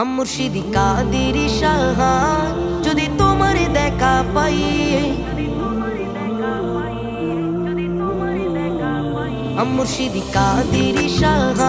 हम मुर्शिदी कादेरी शाह जो तुम्हारे देखा पाई हम मुर्शिदी कादेरी शाह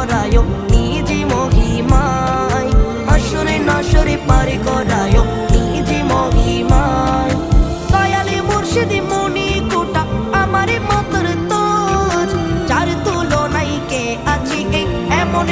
করায়, নিজ মহিমায়। আসরে নাসরে পারে করায়, নিজ মহিমায়। দয়ালে মুর্শিদি মনি কোটা, আমারে মাতর তোজ। যার তুলনায় কে আছে এমন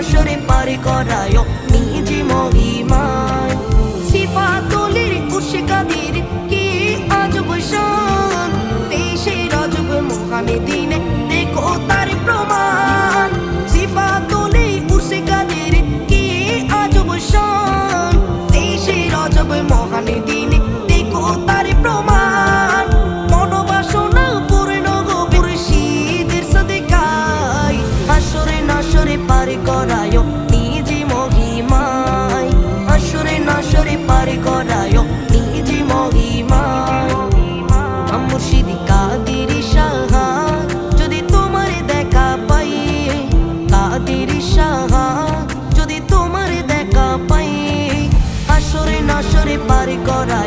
হাসরে পারে করায় নিজে মহিমায়। সিফাতুলির কুশকাবি করা